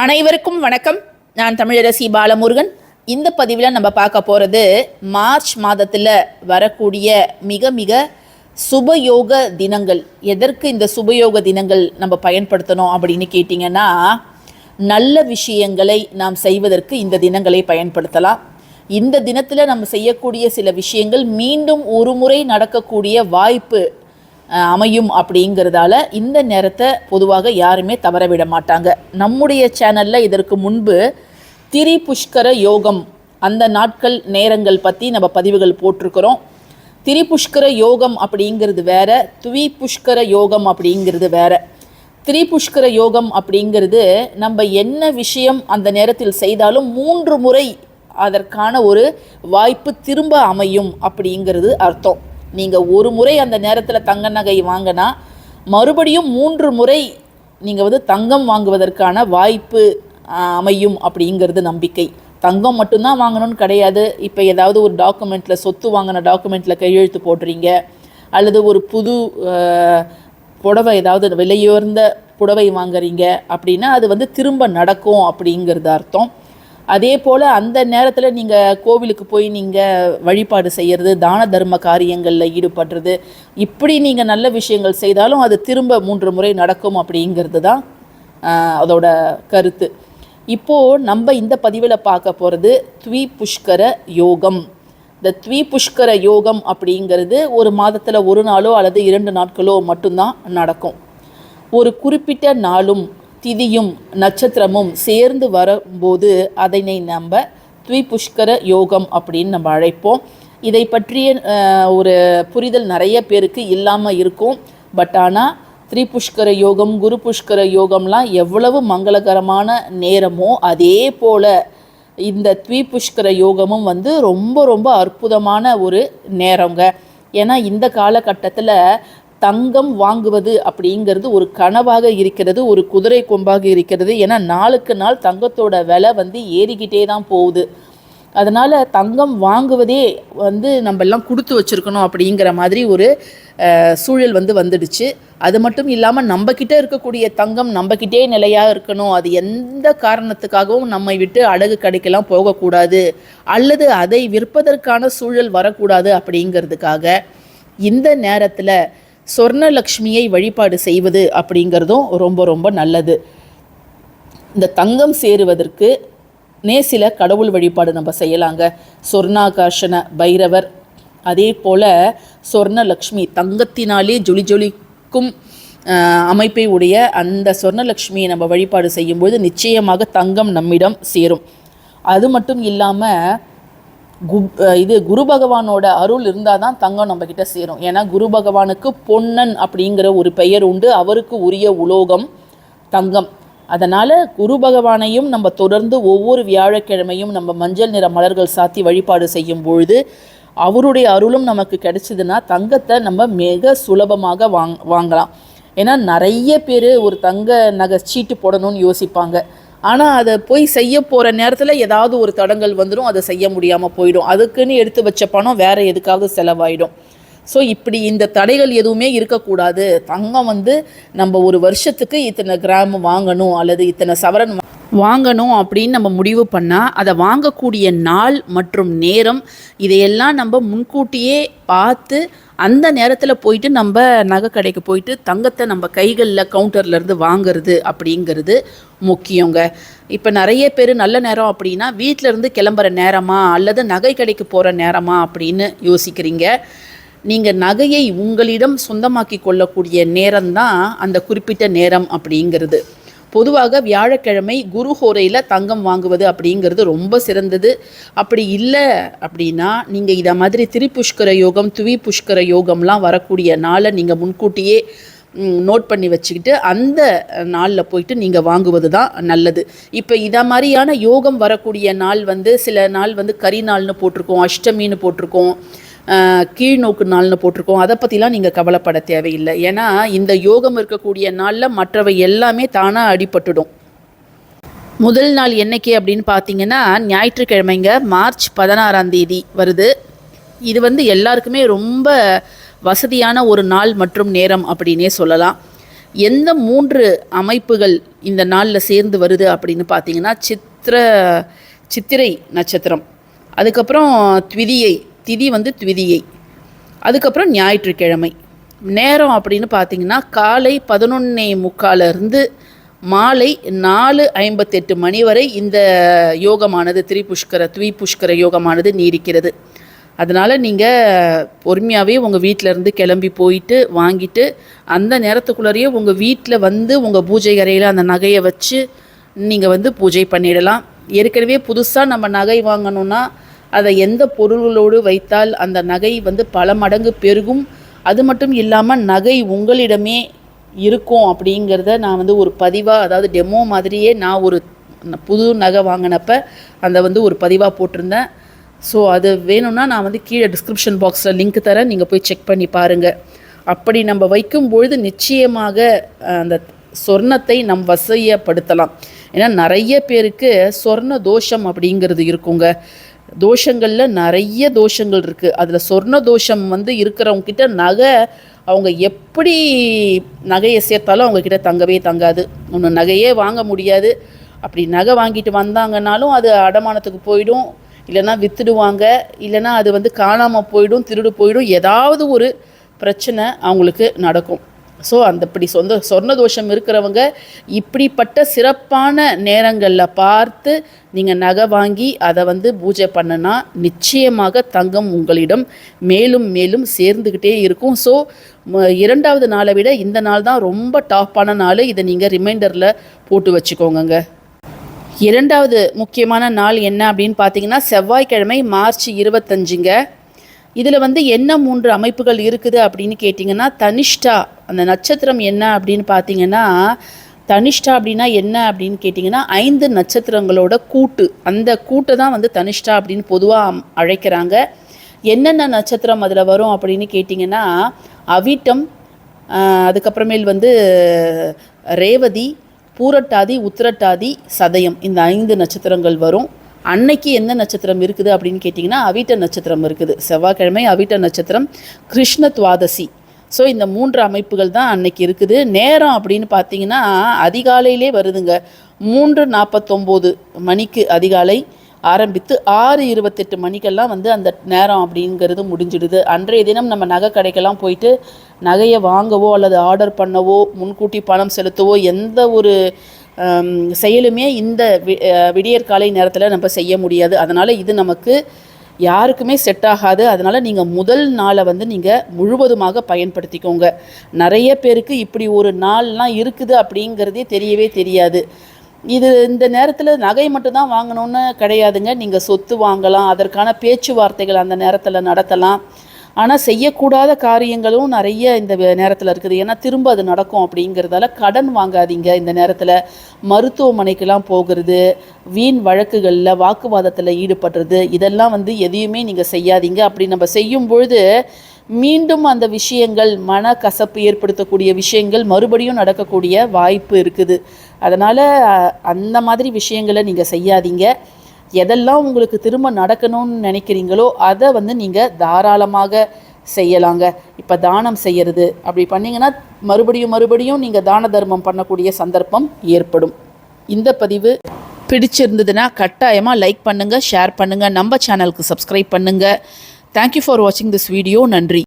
அனைவருக்கும் வணக்கம். நான் தமிழரசி பாலமுருகன். இந்த பதிவில் நம்ம பார்க்க போகிறது மார்ச் மாதத்தில் வரக்கூடிய மிக மிக சுபயோக தினங்கள். எதற்கு இந்த சுபயோக தினங்கள் நம்ம பயன்படுத்தணும் அப்படின்னு கேட்டிங்கன்னா நல்ல விஷயங்களை நாம் செய்வதற்கு இந்த தினங்களை பயன்படுத்தலாம். இந்த தினத்தில் நம்ம செய்யக்கூடிய சில விஷயங்கள் மீண்டும் ஒரு முறை நடக்கக்கூடிய வாய்ப்பு அமையும் அப்படிங்கிறதால இந்த நேரத்தை பொதுவாக யாருமே தவற விட மாட்டாங்க. நம்முடைய சேனலில் இதற்கு முன்பு திரி புஷ்கர யோகம் அந்த நாட்கள் நேரங்கள் பற்றி நம்ம பதிவுகள் போட்டிருக்கிறோம். திரி புஷ்கர யோகம் அப்படிங்கிறது வேற துவி புஷ்கர யோகம் அப்படிங்கிறது வேற. திரி புஷ்கர யோகம் அப்படிங்கிறது நம்ம என்ன விஷயம் அந்த நேரத்தில் செய்தாலும் மூன்று முறை அதற்கான ஒரு வாய்ப்பு திரும்ப அமையும் அப்படிங்கிறது அர்த்தம். நீங்கள் ஒரு முறை அந்த நேரத்தில் தங்க நகை வாங்கினா மறுபடியும் மூன்று முறை நீங்கள் வந்து தங்கம் வாங்குவதற்கான வாய்ப்பு அமையும் அப்படிங்கிறது நம்பிக்கை. தங்கம் மட்டும்தான் வாங்கணும்னு கிடையாது. இப்போ ஏதாவது ஒரு டாக்குமெண்ட்டில் சொத்து வாங்கின டாக்குமெண்ட்டில் கையெழுத்து போடுறீங்க அல்லது ஒரு புது புடவை ஏதாவது விலையுயர்ந்த புடவை வாங்குறீங்க அப்படின்னா அது வந்து திரும்ப நடக்கும் அப்படிங்கிறது அர்த்தம். அதே போல் அந்த நேரத்தில் நீங்கள் கோவிலுக்கு போய் நீங்கள் வழிபாடு செய்கிறது தான தர்ம காரியங்களில் ஈடுபடுறது இப்படி நீங்கள் நல்ல விஷயங்கள் செய்தாலும் அது திரும்ப மூன்று முறை நடக்கும் அப்படிங்கிறது தான் அதோட கருத்து. இப்போது நம்ம இந்த பதிவில் பார்க்க போகிறது த்வி புஷ்கர யோகம். இந்த த்வி புஷ்கர யோகம் அப்படிங்கிறது ஒரு மாதத்தில் ஒரு நாளோ அல்லது இரண்டு நாட்களோ மட்டும்தான் நடக்கும். ஒரு குறிப்பிட்ட நாளும் திதியும் நட்சத்திரமும் சேர்ந்து வரும்போது அதனை நம்ம த்விபுஷ்கர யோகம் அப்படின்னு நம்ம அழைப்போம். இதை பற்றிய ஒரு புரிதல் நிறைய பேருக்கு இல்லாமல் இருக்கும். பட் ஆனால் த்ரிபுஷ்கர யோகம் குரு புஷ்கர யோகம்லாம் எவ்வளவு மங்களகரமான நேரமோ அதே போல் இந்த த்விபுஷ்கர யோகமும் வந்து ரொம்ப ரொம்ப அற்புதமான ஒரு நேரங்க. ஏன்னா இந்த காலகட்டத்தில் தங்கம் வாங்குவது அப்படிங்கிறது ஒரு கனவாக இருக்கிறது ஒரு குதிரை கொம்பாக இருக்கிறது. ஏன்னா நாளுக்கு நாள் தங்கத்தோட விலை வந்து ஏறிக்கிட்டே தான் போகுது. அதனால் தங்கம் வாங்குவதே வந்து நம்ம எல்லாம் கொடுத்து வச்சுருக்கணும் அப்படிங்கிற மாதிரி ஒரு சூழல் வந்து வந்துடுச்சு. அது மட்டும் இல்லாமல் நம்மக்கிட்ட இருக்கக்கூடிய தங்கம் நம்மக்கிட்டே நிலையாக இருக்கணும். அது எந்த காரணத்துக்காகவும் நம்மை விட்டு அடகு கடைக்கெல்லாம் போகக்கூடாது. அல்லது அதை விற்பதற்கான சூழல் வரக்கூடாது அப்படிங்கிறதுக்காக இந்த நேரத்தில் சொர்ணலக்ஷ்மியை வழிபாடு செய்வது அப்படிங்கிறதும் ரொம்ப ரொம்ப நல்லது. இந்த தங்கம் சேருவதற்கு நேசில கடவுள் வழிபாடு நம்ம செய்யலாங்க. சொர்ணாகாஷன பைரவர் அதே போல் சொர்ணலக்ஷ்மி தங்கத்தினாலே ஜொலி ஜொலிக்கும் அமைப்பை உடைய அந்த சொர்ணலக்ஷ்மியை நம்ம வழிபாடு செய்யும்போது நிச்சயமாக தங்கம் நம்மிடம் சேரும். அது மட்டும் இல்லாமல் கு இது குரு பகவானோட அருள் இருந்தால் தான் தங்கம் நம்மக்கிட்ட சேரும். ஏன்னா குரு பகவானுக்கு பொன்னன் அப்படிங்கிற ஒரு பெயர் உண்டு. அவருக்கு உரிய உலோகம் தங்கம். அதனால் குரு பகவானையும் நம்ம தொடர்ந்து ஒவ்வொரு வியாழக்கிழமையும் நம்ம மஞ்சள் நிற மலர்கள் சாத்தி வழிபாடு செய்யும் பொழுது அவருடைய அருளும் நமக்கு கிடைச்சிதுன்னா தங்கத்தை நம்ம மிக சுலபமாக வாங் வாங்கலாம். ஏன்னா நிறைய பேர் ஒரு தங்க நகை சீட்டு போடணும்னு யோசிப்பாங்க. ஆனால் அதை போய் செய்ய போகிற நேரத்தில் ஏதாவது ஒரு தடங்கள் வந்துடும் அதை செய்ய முடியாமல் போயிடும். அதுக்குன்னு எடுத்து வச்ச பணம் வேறு எதுக்காவது செலவாயிடும். ஸோ இப்படி இந்த தடைகள் எதுவுமே இருக்கக்கூடாது. தங்கம் வந்து நம்ம ஒரு வருஷத்துக்கு இத்தனை கிராம் வாங்கணும் அல்லது இத்தனை சவரன் வாங்கணும் அப்படின்னு நம்ம முடிவு பண்ணால் அதை வாங்கக்கூடிய நாள் மற்றும் நேரம் இதையெல்லாம் நம்ம முன்கூட்டியே பார்த்து அந்த நேரத்தில் போயிட்டு நம்ம நகை கடைக்கு போயிட்டு தங்கத்தை நம்ம கைகளில் கவுண்டர்லேருந்து வாங்கிறது வாங்குறது அப்படிங்கிறது முக்கியங்க. இப்போ நிறைய பேர் நல்ல நேரம் அப்படின்னா வீட்டிலேருந்து இருந்து கிளம்புற நேரமா அல்லது நகை கடைக்கு போகிற நேரமா அப்படின்னு யோசிக்கிறீங்க. நீங்கள் நகையை உங்களிடம் சொந்தமாக்கி கொள்ளக்கூடிய நேரம்தான் அந்த குறிப்பிட்ட நேரம் அப்படிங்கிறது. பொதுவாக வியாழக்கிழமை குருஹோரையில் தங்கம் வாங்குவது அப்படிங்கிறது ரொம்ப சிறந்தது. அப்படி இல்லை அப்படின்னா நீங்கள் இதை மாதிரி திரிபுஷ்கர யோகம் துவி புஷ்கர யோகம்லாம் வரக்கூடிய நாளை நீங்கள் முன்கூட்டியே நோட் பண்ணி வச்சுக்கிட்டு அந்த நாளில் போயிட்டு நீங்கள் வாங்குவது தான் நல்லது. இப்போ இதை மாதிரியான யோகம் வரக்கூடிய நாள் வந்து சில நாள் வந்து கரி நாள்னு போட்டிருக்கோம் அஷ்டமின்னு போட்டிருக்கோம். கீழ் கீழ்நோக்கு நாள்னு போட்டிருக்கோம். அதை பற்றிலாம் நீங்கள் கவலைப்பட தேவையில்லை. ஏன்னா இந்த யோகம் இருக்கக்கூடிய நாளில் மற்றவை எல்லாமே தானாக அடிபட்டுடும். முதல் நாள் என்னைக்கு அப்படின்னு பார்த்தீங்கன்னா ஞாயிற்றுக்கிழமைங்க மார்ச் பதினாறாம் தேதி வருது. இது வந்து எல்லாருக்குமே ரொம்ப வசதியான ஒரு நாள் மற்றும் நேரம் அப்படின்னே சொல்லலாம். எந்த மூன்று அமைப்புகள் இந்த நாளில் சேர்ந்து வருது அப்படின்னு பார்த்தீங்கன்னா சித்திர சித்திரை நட்சத்திரம். அதுக்கப்புறம் த்விதியை திதி வந்து த்விதியை அதுக்கப்புறம் ஞாயிற்றுக்கிழமை. நேரம் அப்படின்னு பார்த்தீங்கன்னா காலை பதினொன்னே முக்காலிருந்து மாலை நாலு ஐம்பத்தெட்டு மணி வரை இந்த யோகமானது திரிபுஷ்கர த்வி புஷ்கர யோகமானது நீடிக்கிறது. அதனால் நீங்கள் பொறுமையாகவே உங்கள் வீட்டிலேருந்து கிளம்பி போயிட்டு வாங்கிட்டு அந்த நேரத்துக்குள்ளேயே உங்கள் வீட்டில் வந்து உங்கள் பூஜை அறையில் அந்த நகையை வச்சு நீங்கள் வந்து பூஜை பண்ணிடலாம். ஏற்கனவே புதுசாக நம்ம நகை வாங்கணுன்னா அதை எந்த பொருள்களோடு வைத்தால் அந்த நகை வந்து பல மடங்கு பெருகும்? அது மட்டும் இல்லாமல் நகை உங்களிடமே இருக்கும் அப்படிங்கிறத நான் வந்து ஒரு பதிவாக அதாவது டெமோ மாதிரியே நான் ஒரு புது நகை வாங்கினப்ப அந்த வந்து ஒரு பதிவாக போட்டிருந்தேன். ஸோ அது வேணும்னா நான் வந்து கீழே டிஸ்கிரிப்ஷன் பாக்ஸில் லிங்க் தரேன். நீங்கள் போய் செக் பண்ணி பாருங்கள் அப்படி நம்ம வைக்கும் பொழுது நிச்சயமாக அந்த சொர்ணத்தை நம் வசையப்படுத்தலாம். ஏன்னா நிறைய பேருக்கு சொர்ண தோஷம் அப்படிங்கிறது இருக்குங்க. தோஷங்களில் நிறைய தோஷங்கள் இருக்குது அதில் சொர்ண தோஷம் வந்து இருக்கிறவங்கக்கிட்ட நகை அவங்க எப்படி நகையை சேர்த்தாலும் அவங்கக்கிட்ட தங்கவே தங்காது. ஒன்று நகையே வாங்க முடியாது. அப்படி நகை வாங்கிட்டு வந்தாங்கன்னாலும் அது அடமானத்துக்கு போயிடும். இல்லைன்னா விற்றுடுவாங்க இல்லைன்னா அது வந்து காணாமல் போயிடும் திருடு போயிடும். ஏதாவது ஒரு பிரச்சனை அவங்களுக்கு நடக்கும். ஸோ அந்த இப்படி சொந்த சொர்ண தோஷம் இருக்கிறவங்க இப்படிப்பட்ட சிறப்பான நேரங்களில் பார்த்து நீங்கள் நகை வாங்கி அதை வந்து பூஜை பண்ணுனா நிச்சயமாக தங்கம் உங்களிடம் மேலும் மேலும் சேர்ந்துக்கிட்டே இருக்கும். ஸோ இரண்டாவது நாளை விட இந்த நாள் தான் ரொம்ப டாப்பான நாள். இதை நீங்கள் ரிமைண்டரில் போட்டு வச்சுக்கோங்கங்க. இரண்டாவது முக்கியமான நாள் என்ன அப்படின்னு பார்த்தீங்கன்னா செவ்வாய்க்கிழமை மார்ச் இருபத்தஞ்சுங்க. இதில் வந்து என்ன மூன்று அமைப்புகள் இருக்குது அப்படின்னு கேட்டிங்கன்னா தனிஷ்டா அந்த நட்சத்திரம் என்ன அப்படின்னு பார்த்தீங்கன்னா தனிஷ்டா அப்படின்னா என்ன அப்படின்னு கேட்டிங்கன்னா ஐந்து நட்சத்திரங்களோட கூட்டு. அந்த கூட்டை தான் வந்து தனிஷ்டா அப்படின்னு பொதுவாக அழைக்கிறாங்க. என்னென்ன நட்சத்திரம் அதில் வரும் அப்படின்னு கேட்டிங்கன்னா அவிட்டம் அதுக்கப்புறமேல் வந்து ரேவதி பூரட்டாதி உத்திரட்டாதி சதயம். இந்த ஐந்து நட்சத்திரங்கள் வரும். அன்னைக்கு என்ன நட்சத்திரம் இருக்குது அப்படின்னு கேட்டிங்கன்னா அவிட்ட நட்சத்திரம் இருக்குது. செவ்வாய்க்கிழமை அவிட்ட நட்சத்திரம் கிருஷ்ண துவாதசி. ஸோ இந்த மூன்று அமைப்புகள் தான் அன்னைக்கு இருக்குது. நேரம் அப்படின்னு பார்த்தீங்கன்னா அதிகாலையிலே வருதுங்க. மூன்று நாற்பத்தொம்போது மணிக்கு அதிகாலை ஆரம்பித்து ஆறு இருபத்தெட்டு மணிக்கெல்லாம் வந்து அந்த நேரம் அப்படிங்கிறது முடிஞ்சிடுது. அன்றைய தினம் நம்ம நகை கடைக்கெல்லாம் போயிட்டு நகையை வாங்கவோ அல்லது ஆர்டர் பண்ணவோ முன்கூட்டி பணம் செலுத்தவோ எந்த ஒரு செயலுமே இந்த வி விடியற்காலை நேரத்தில் நம்ம செய்ய முடியாது. அதனால் இது நமக்கு யாருக்குமே செட் ஆகாது. அதனால் நீங்கள் முதல் நாளை வந்து நீங்கள் முழுவதுமாக பயன்படுத்திக்கோங்க. நிறைய பேருக்கு இப்படி ஒரு நாள்லாம் இருக்குது அப்படிங்கிறதே தெரியவே தெரியாது. இது இந்த நேரத்தில் நகை மட்டும்தான் வாங்கணும்னு கிடையாதுங்க. நீங்கள் சொத்து வாங்கலாம் அதற்கான பேச்சுவார்த்தைகள் அந்த நேரத்தில் நடத்தலாம். ஆனால் செய்யக்கூடாத காரியங்களும் நிறைய இந்த நேரத்தில் இருக்குது. ஏன்னா திரும்ப அது நடக்கும் அப்படிங்கிறதால கடன் வாங்காதீங்க இந்த நேரத்தில். மருத்துவமனைக்கெல்லாம் போகிறது வீண் வழக்குகளில் வாக்குவாதத்தில் ஈடுபடுறது இதெல்லாம் வந்து எதையுமே நீங்கள் செய்யாதீங்க. அப்படி நம்ம செய்யும் பொழுது மீண்டும் அந்த விஷயங்கள் மன கசப்பு ஏற்படுத்தக்கூடிய விஷயங்கள் மறுபடியும் நடக்கக்கூடிய வாய்ப்பு இருக்குது. அதனால் அந்த மாதிரி விஷயங்களை நீங்கள் செய்யாதீங்க. எதெல்லாம் உங்களுக்கு திரும்ப நடக்கணும்னு நினைக்கிறீங்களோ அதை வந்து நீங்கள் தாராளமாக செய்யலாங்க. இப்போ தானம் செய்யறது அப்படி பண்ணிங்கன்னா மறுபடியும் மறுபடியும் நீங்கள் தான தர்மம் பண்ணக்கூடிய சந்தர்ப்பம் ஏற்படும். இந்த பதிவு பிடிச்சிருந்ததுன்னா கட்டாயமாக லைக் பண்ணுங்கள் ஷேர் பண்ணுங்கள் நம்ம சேனலுக்கு சப்ஸ்கிரைப் பண்ணுங்கள் தேங்க்யூ ஃபார் வாட்சிங் திஸ் வீடியோ நன்றி.